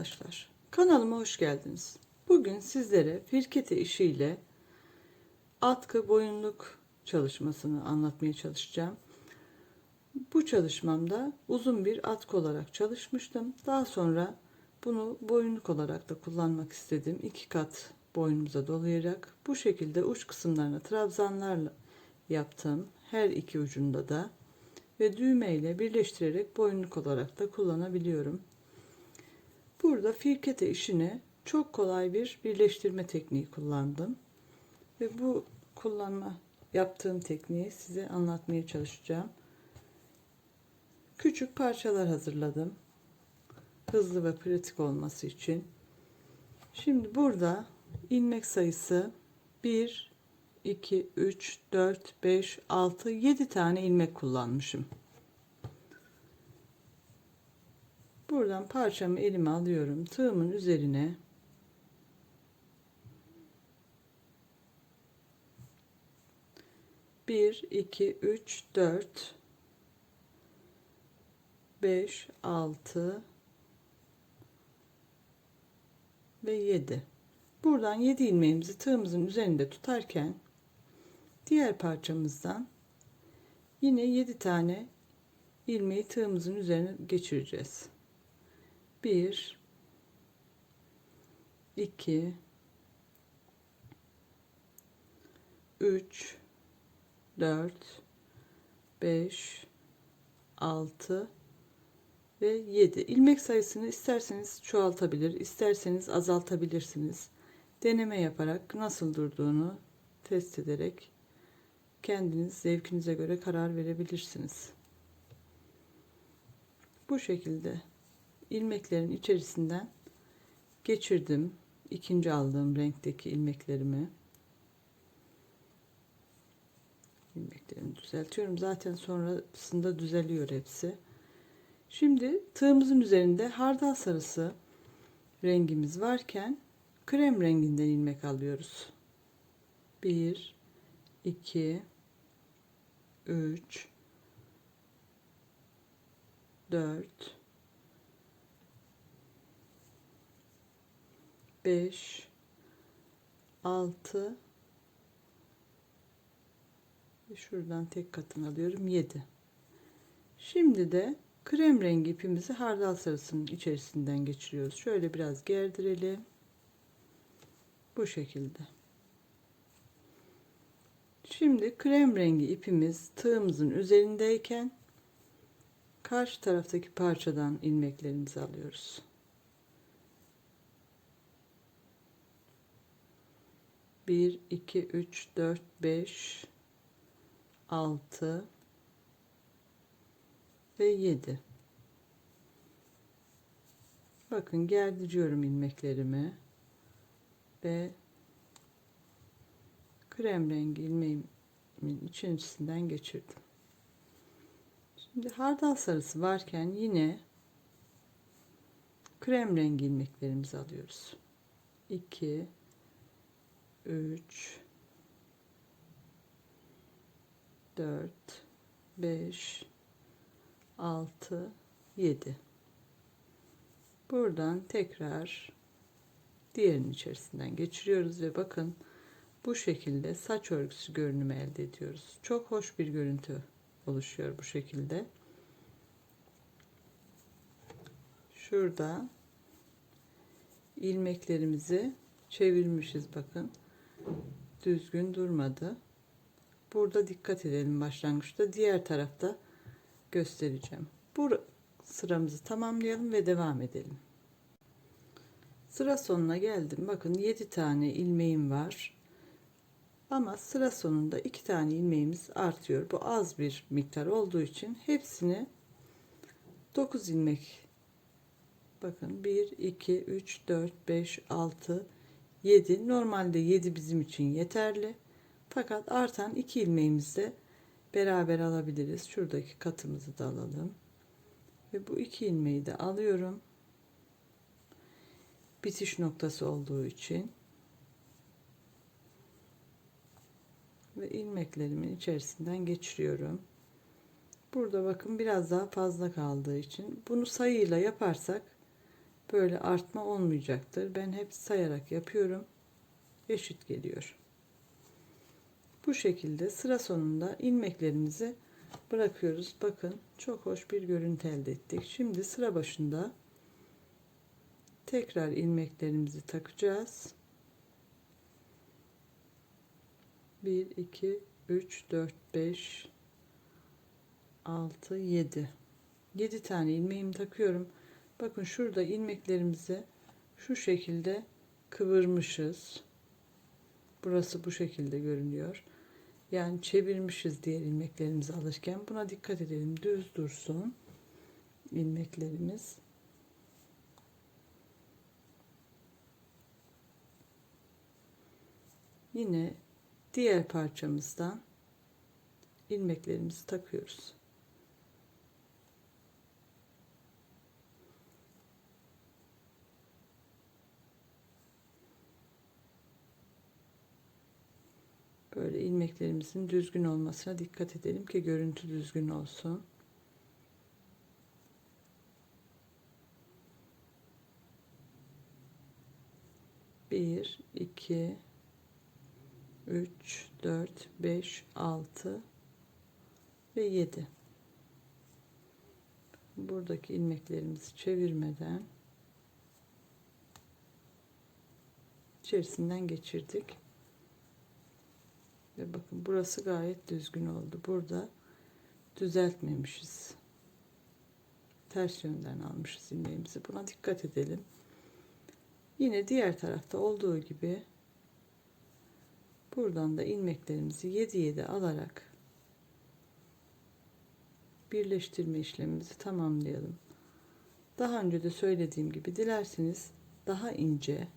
arkadaşlar. Kanalıma hoş geldiniz. Bugün sizlere firkete işiyle atkı boyunluk çalışmasını anlatmaya çalışacağım. Bu çalışmamda uzun bir atkı olarak çalışmıştım. Daha sonra bunu boyunluk olarak da kullanmak istedim. İki kat boynumuza dolayarak bu şekilde uç kısımlarına trabzanlarla yaptım. Her iki ucunda da ve düğme ile birleştirerek boyunluk olarak da kullanabiliyorum. Burada firkete işini çok kolay bir birleştirme tekniği kullandım. Ve bu kullanma yaptığım tekniği size anlatmaya çalışacağım. Küçük parçalar hazırladım. Hızlı ve pratik olması için. Şimdi burada ilmek sayısı 1 2 3 4 5 6 7 tane ilmek kullanmışım. Buradan parçamı elime alıyorum. Tığımın üzerine bir, iki, üç, dört, beş, altı ve yedi. Buradan yedi ilmeğimizi tığımızın üzerinde tutarken diğer parçamızdan yine yedi tane ilmeği tığımızın üzerine geçireceğiz. 1 2 3 4 5 6 ve 7 ilmek sayısını isterseniz çoğaltabilir isterseniz azaltabilirsiniz. Deneme yaparak nasıl durduğunu test ederek kendiniz zevkinize göre karar verebilirsiniz. Bu şekilde ilmeklerin içerisinden geçirdim. İkinci aldığım renkteki ilmeklerimi. İlmeklerimi düzeltiyorum. Zaten sonrasında düzeliyor hepsi. Şimdi tığımızın üzerinde hardal sarısı rengimiz varken krem renginden ilmek alıyoruz. 1 2 3 4 5 6 şuradan tek katını alıyorum 7 şimdi de krem rengi ipimizi hardal sarısının içerisinden geçiriyoruz. Şöyle biraz gerdirelim. Bu şekilde. Şimdi krem rengi ipimiz tığımızın üzerindeyken karşı taraftaki parçadan ilmeklerimizi alıyoruz bir iki üç dört beş altı ve yedi bakın gerdiriyorum ilmeklerimi ve krem rengi ilmeğimin içerisinden geçirdim Şimdi hardal sarısı varken yine krem rengi ilmeklerimizi alıyoruz. 2 3 4 5 6 7 Buradan tekrar diğerinin içerisinden geçiriyoruz ve bakın bu şekilde saç örgüsü görünümü elde ediyoruz. Çok hoş bir görüntü oluşuyor bu şekilde. Şurada ilmeklerimizi çevirmişiz bakın. Düzgün durmadı. Burada dikkat edelim başlangıçta. Diğer tarafta göstereceğim. Bu sıramızı tamamlayalım ve devam edelim. Sıra sonuna geldim. Bakın 7 tane ilmeğim var. Ama sıra sonunda iki tane ilmeğimiz artıyor. Bu az bir miktar olduğu için hepsini 9 ilmek bakın 1 2 3 4 5 6 7 normalde 7 bizim için yeterli. Fakat artan iki ilmeğimizi de beraber alabiliriz. Şuradaki katımızı da alalım. Ve bu iki ilmeği de alıyorum. Bitiş noktası olduğu için ve ilmeklerimin içerisinden geçiriyorum. Burada bakın biraz daha fazla kaldığı için bunu sayıyla yaparsak böyle artma olmayacaktır. Ben hep sayarak yapıyorum. Eşit geliyor. Bu şekilde sıra sonunda ilmeklerimizi bırakıyoruz. Bakın çok hoş bir görüntü elde ettik. Şimdi sıra başında tekrar ilmeklerimizi takacağız. 1 2 3 4 5 6 7 7 tane ilmeğimi takıyorum. Bakın şurada ilmeklerimizi şu şekilde kıvırmışız. Burası bu şekilde görünüyor. Yani çevirmişiz diğer ilmeklerimizi alırken. Buna dikkat edelim. Düz dursun ilmeklerimiz. Yine diğer parçamızdan ilmeklerimizi takıyoruz. Böyle ilmeklerimizin düzgün olmasına dikkat edelim ki görüntü düzgün olsun. Bir, iki, üç, dört, beş, altı ve yedi. Buradaki ilmeklerimizi çevirmeden içerisinden geçirdik. Ve bakın burası gayet düzgün oldu. Burada düzeltmemişiz. Ters yönden almışız ilmeğimizi. Buna dikkat edelim. Yine diğer tarafta olduğu gibi buradan da ilmeklerimizi 7 7 alarak birleştirme işlemimizi tamamlayalım. Daha önce de söylediğim gibi dilerseniz daha ince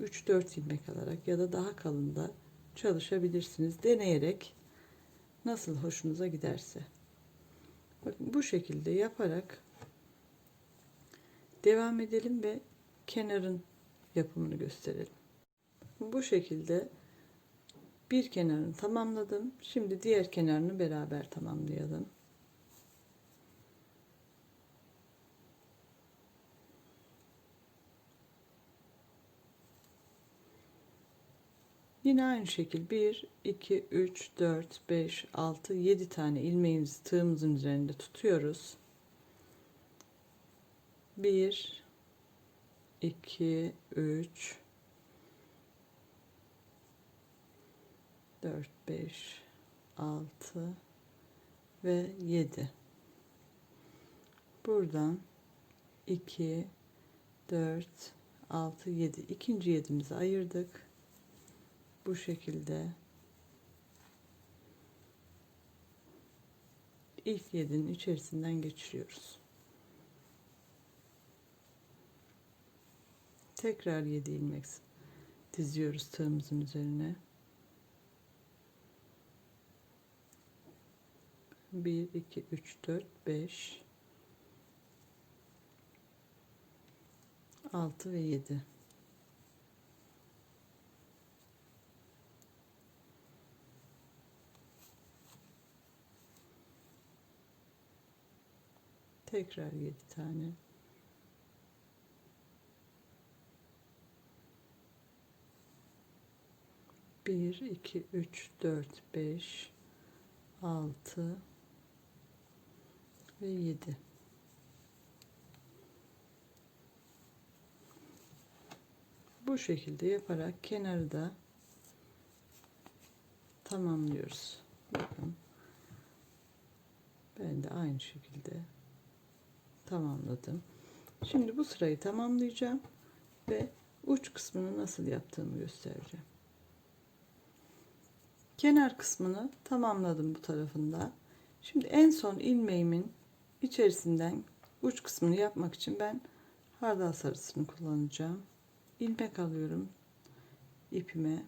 3-4 ilmek alarak ya da daha kalın da çalışabilirsiniz. Deneyerek nasıl hoşunuza giderse. Bakın bu şekilde yaparak devam edelim ve kenarın yapımını gösterelim. Bu şekilde bir kenarını tamamladım. Şimdi diğer kenarını beraber tamamlayalım. Yine aynı şekil 1, 2, 3, 4, 5, 6, 7 tane ilmeğimizi tığımızın üzerinde tutuyoruz. 1, 2, 3, 4, 5, 6 ve 7. Buradan 2, 4, 6, 7. İkinci yedimizi ayırdık bu şekilde ilk yedinin içerisinden geçiriyoruz. Tekrar 7 ilmek diziyoruz tığımızın üzerine. 1 2 3 4 5 6 ve 7 tekrar 7 tane. Bir iki üç dört beş altı ve yedi. Bu şekilde yaparak kenarı da tamamlıyoruz. Bakın ben de aynı şekilde tamamladım. Şimdi bu sırayı tamamlayacağım ve uç kısmını nasıl yaptığımı göstereceğim. Kenar kısmını tamamladım bu tarafında. Şimdi en son ilmeğimin içerisinden uç kısmını yapmak için ben hardal sarısını kullanacağım. İlmek alıyorum ipime.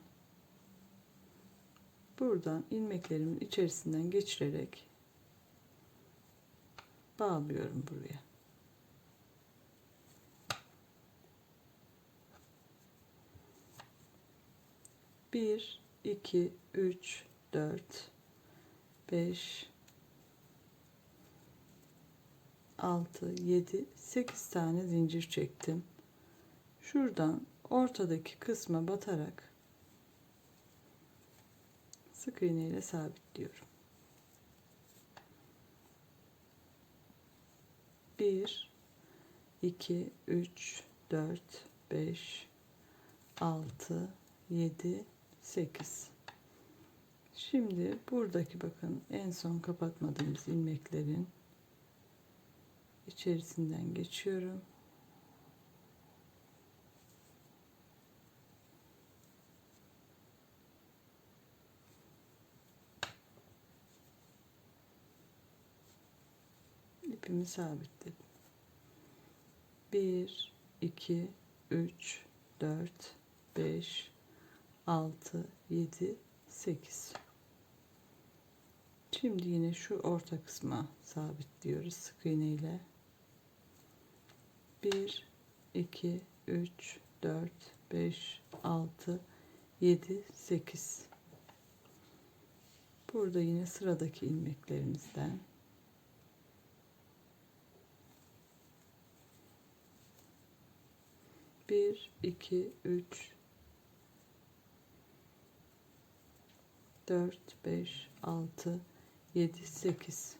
Buradan ilmeklerimin içerisinden geçirerek bağlıyorum buraya. 1 2 3 4 5 6 7 8 tane zincir çektim şuradan ortadaki kısma batarak sık iğne ile sabitliyorum. Bir, iki, üç, dört, beş, altı, yedi, sekiz. Şimdi buradaki bakın en son kapatmadığımız ilmeklerin içerisinden geçiyorum. ipimi sabitledim. 1 2 3 4 5 6 7 8 Şimdi yine şu orta kısma sabitliyoruz sık iğne ile. 1 2 3 4 5 6 7 8 Burada yine sıradaki ilmeklerimizden. Bir iki üç dört beş altı yedi sekiz.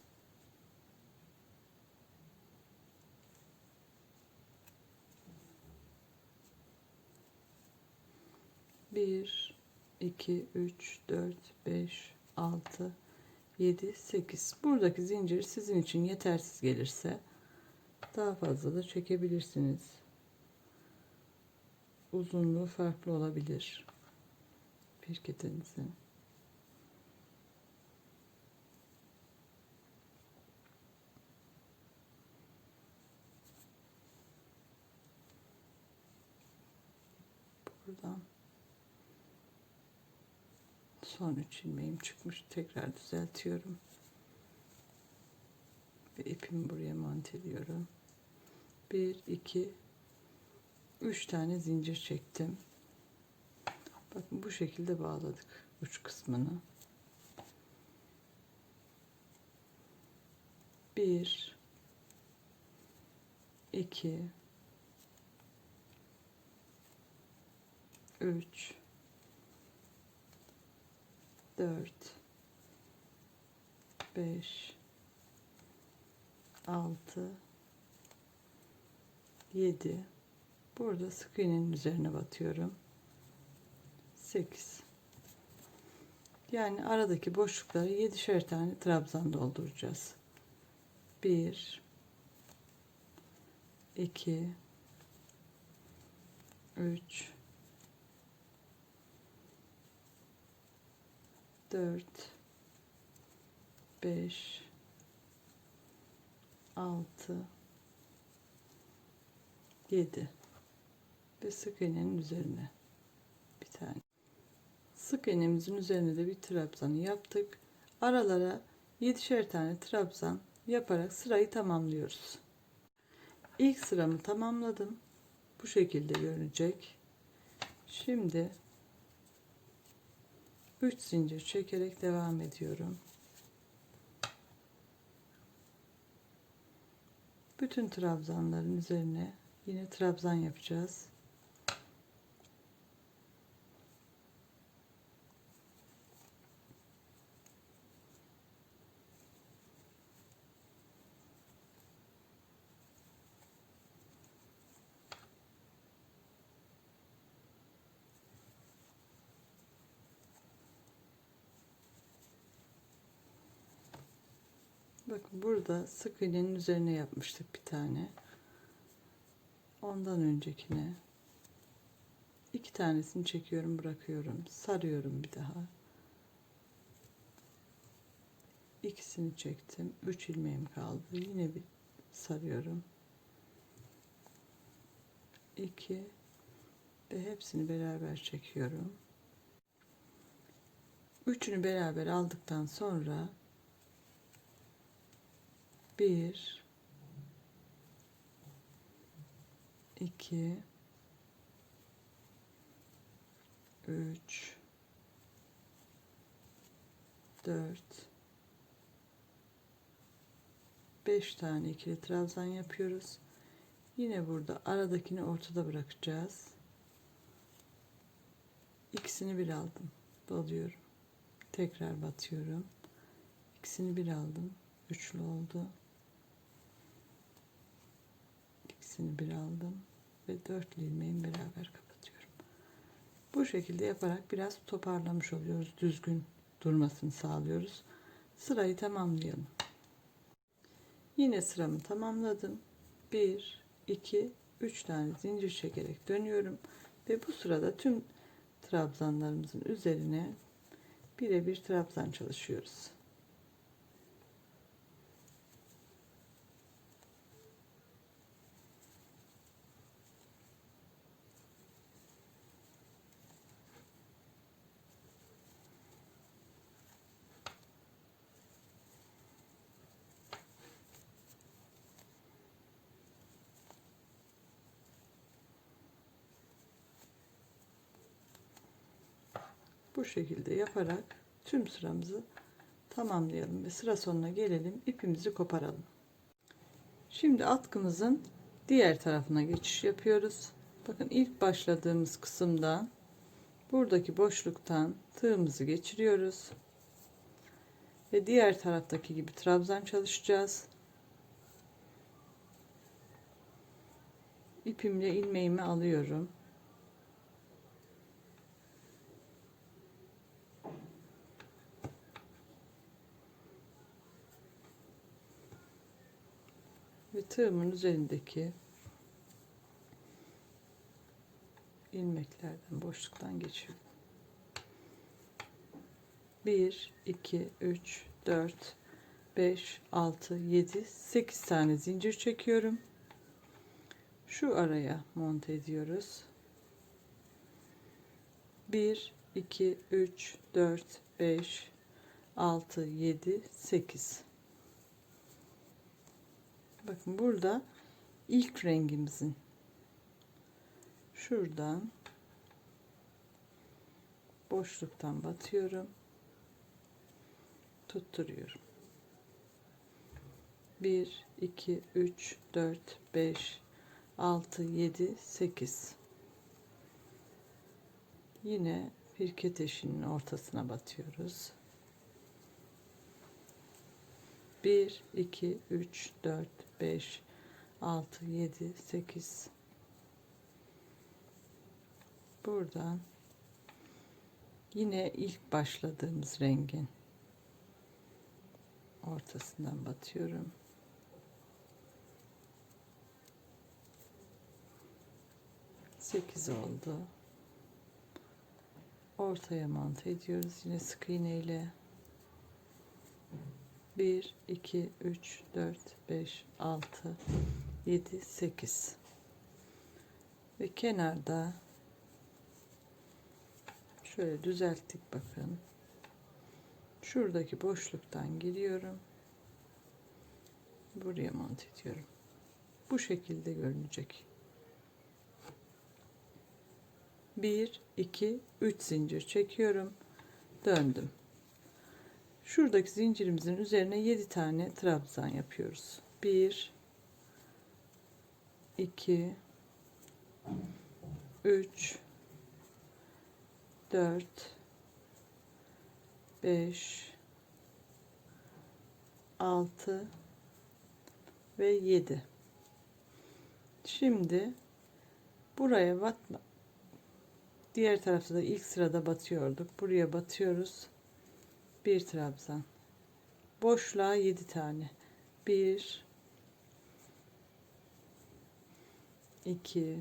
Bir iki üç dört beş altı 7 8 buradaki zincir sizin için yetersiz gelirse daha fazla da çekebilirsiniz. Uzunluğu farklı olabilir. Pirketinizin buradan son üç ilmeğim çıkmış. Tekrar düzeltiyorum. Ve ipimi buraya monteliyorum 1 2 3 tane zincir çektim. Bakın bu şekilde bağladık uç kısmını. 1 2 3 4 5 6 7 burada sık iğnenin üzerine batıyorum. 8 yani aradaki boşlukları 7'şer tane trabzan dolduracağız. 1 2 3 4 5 6 7 ve sık iğnenin üzerine bir tane. Sık iğnemizin üzerine de bir trabzanı yaptık. Aralara 7'şer tane trabzan yaparak sırayı tamamlıyoruz. İlk sıramı tamamladım. Bu şekilde görünecek şimdi 3 zincir çekerek devam ediyorum. Bütün trabzanların üzerine yine trabzan yapacağız. Bakın burada sık iğnenin üzerine yapmıştık bir tane. Ondan öncekine iki tanesini çekiyorum bırakıyorum. Sarıyorum bir daha. İkisini çektim. Üç ilmeğim kaldı. Yine bir sarıyorum. İki ve hepsini beraber çekiyorum. Üçünü beraber aldıktan sonra bir iki üç dört beş tane ikili trabzan yapıyoruz Yine burada aradakini ortada bırakacağız. İkisini bir aldım. Doluyorum. Tekrar batıyorum. İkisini bir aldım. Üçlü oldu. İkisini bir aldım ve dörtlü ilmeğimi beraber kapatıyorum. Bu şekilde yaparak biraz toparlamış oluyoruz. Düzgün durmasını sağlıyoruz. Sırayı tamamlayalım. Yine sıramı tamamladım. 1 2 3 tane zincir çekerek dönüyorum ve bu sırada tüm trabzanlarımızın üzerine birebir trabzan çalışıyoruz. Bu şekilde yaparak tüm sıramızı tamamlayalım ve sıra sonuna gelelim. ipimizi koparalım. Şimdi atkımızın diğer tarafına geçiş yapıyoruz. Bakın ilk başladığımız kısımdan buradaki boşluktan tığımızı geçiriyoruz. Ve diğer taraftaki gibi trabzan çalışacağız. İpimle ilmeğimi alıyorum. ve tığımın üzerindeki ilmeklerden boşluktan geçiyorum. 1 2 3 4 5 6 7 8 tane zincir çekiyorum. Şu araya monte ediyoruz. 1 2 3 4 5 6 7 8 Bakın burada ilk rengimizin şuradan boşluktan batıyorum. Tutturuyorum. 1 2 3 4 5 6 7 8 Yine firket eşinin ortasına batıyoruz. 1 2 3 4 5 6 7 8 buradan yine ilk başladığımız rengin ortasından batıyorum. Sekiz oldu. Ortaya monte ediyoruz. Yine sık iğne ile 1, 2, 3, 4, 5, 6, 7, 8 ve kenarda şöyle düzelttik bakın. Şuradaki boşluktan giriyorum. Buraya monte ediyorum. Bu şekilde görünecek. 1 2 3 zincir çekiyorum. Döndüm Şuradaki zincirimizin üzerine 7 tane trabzan yapıyoruz. 1 2 3 4 5 6 ve 7 şimdi buraya batma diğer tarafta da ilk sırada batıyorduk. Buraya batıyoruz bir trabzan. Boşluğa 7 tane. 1 2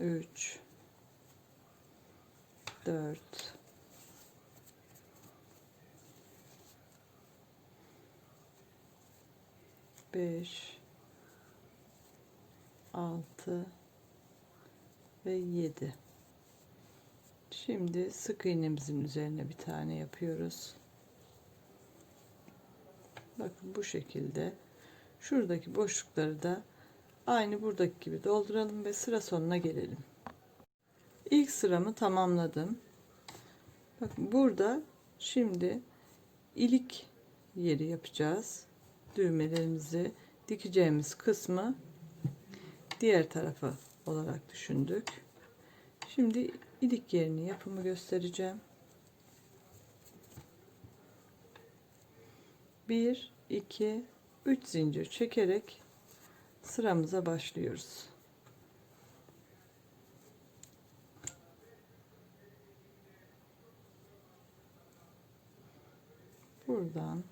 3 4 5 6 ve 7 Şimdi sık iğnemizin üzerine bir tane yapıyoruz. Bakın bu şekilde şuradaki boşlukları da aynı buradaki gibi dolduralım ve sıra sonuna gelelim. İlk sıramı tamamladım. Bakın burada şimdi ilik yeri yapacağız. Düğmelerimizi dikeceğimiz kısmı diğer tarafa olarak düşündük. Şimdi ilik yerini yapımı göstereceğim. 1 2 3 zincir çekerek sıramıza başlıyoruz. Buradan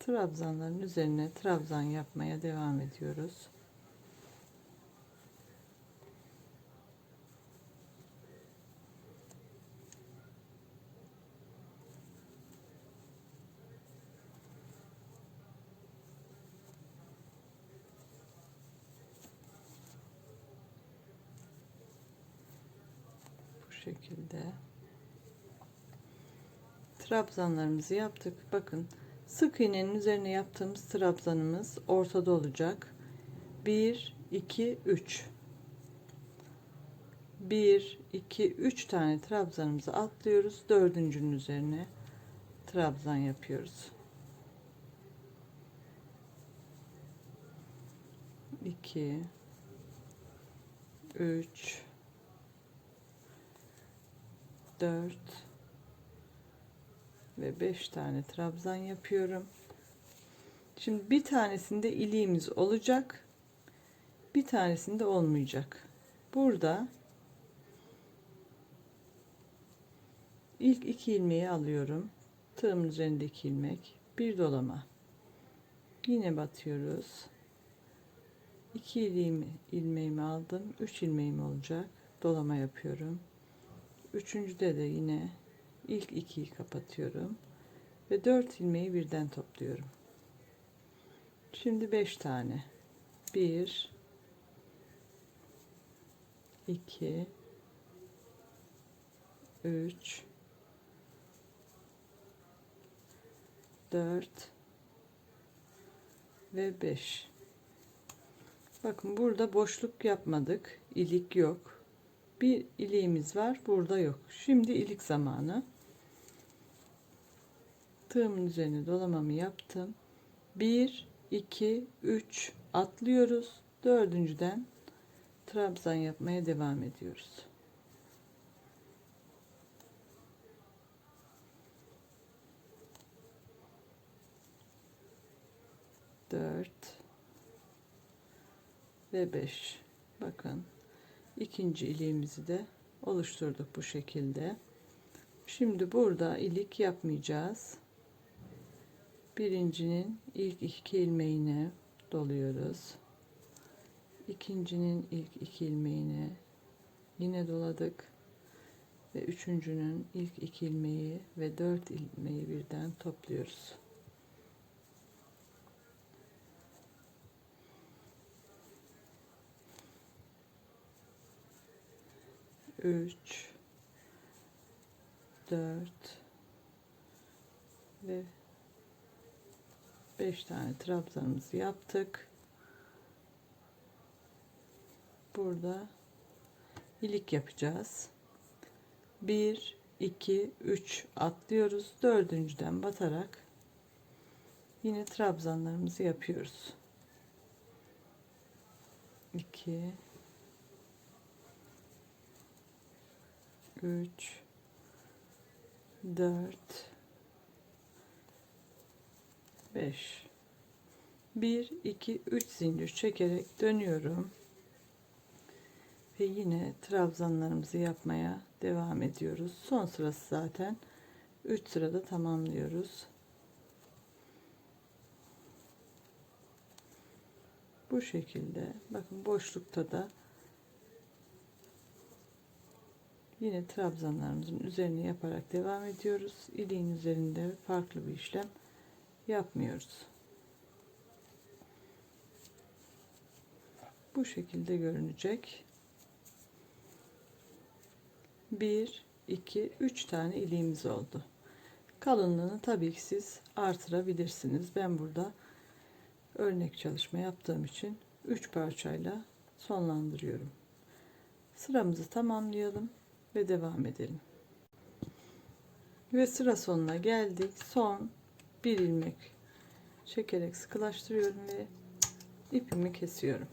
trabzanların üzerine trabzan yapmaya devam ediyoruz. Bu şekilde trabzanlarımızı yaptık. Bakın sık iğnenin üzerine yaptığımız trabzanımız ortada olacak. 1 2 3 1 2 3 tane trabzanımızı atlıyoruz. Dördüncünün üzerine trabzan yapıyoruz. 2 3 4 ve 5 tane trabzan yapıyorum. Şimdi bir tanesinde iliğimiz olacak. Bir tanesinde olmayacak. Burada ilk iki ilmeği alıyorum. Tığımın üzerindeki ilmek. Bir dolama. Yine batıyoruz. 2 iliğimi, ilmeğimi aldım. 3 ilmeğim olacak. Dolama yapıyorum. Üçüncüde de yine ilk ikiyi kapatıyorum ve 4 ilmeği birden topluyorum. Şimdi 5 tane. 1 2 3 4 ve 5 Bakın burada boşluk yapmadık. ilik yok. Bir iliğimiz var. Burada yok. Şimdi ilik zamanı. Tığımın üzerine dolamamı yaptım. 1 2 3 atlıyoruz. Dördüncüden trabzan yapmaya devam ediyoruz. Dört ve beş. Bakın ikinci iliğimizi de oluşturduk bu şekilde. Şimdi burada ilik yapmayacağız. Birincinin ilk iki ilmeğine doluyoruz. İkincinin ilk iki ilmeğine yine doladık. Ve üçüncünün ilk iki ilmeği ve dört ilmeği birden topluyoruz. 3 4 ve 5 tane trabzanımızı yaptık. Burada ilik yapacağız. 1 2 3 atlıyoruz. Dördüncüden batarak yine trabzanlarımızı yapıyoruz. 2 3 4 5 1 2 3 zincir çekerek dönüyorum. Ve yine trabzanlarımızı yapmaya devam ediyoruz. Son sırası zaten. 3 sırada tamamlıyoruz. Bu şekilde. Bakın boşlukta da Yine trabzanlarımızın üzerine yaparak devam ediyoruz. İliğin üzerinde farklı bir işlem yapmıyoruz. Bu şekilde görünecek. 1 2 3 tane iliğimiz oldu. Kalınlığını tabii ki siz artırabilirsiniz. Ben burada örnek çalışma yaptığım için 3 parçayla sonlandırıyorum. Sıramızı tamamlayalım ve devam edelim. Ve sıra sonuna geldik. Son bir ilmek çekerek sıkılaştırıyorum ve ipimi kesiyorum.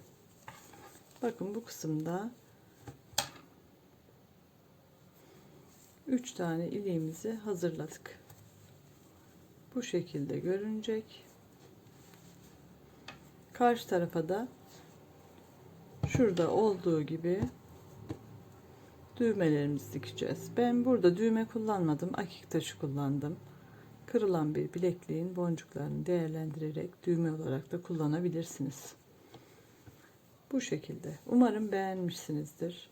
Bakın bu kısımda 3 tane iliğimizi hazırladık. Bu şekilde görünecek. Karşı tarafa da şurada olduğu gibi düğmelerimizi dikeceğiz. Ben burada düğme kullanmadım. Akik taşı kullandım. Kırılan bir bilekliğin boncuklarını değerlendirerek düğme olarak da kullanabilirsiniz. Bu şekilde. Umarım beğenmişsinizdir.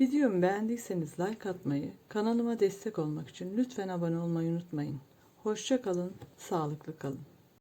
Videomu beğendiyseniz like atmayı, kanalıma destek olmak için lütfen abone olmayı unutmayın. Hoşça kalın, sağlıklı kalın.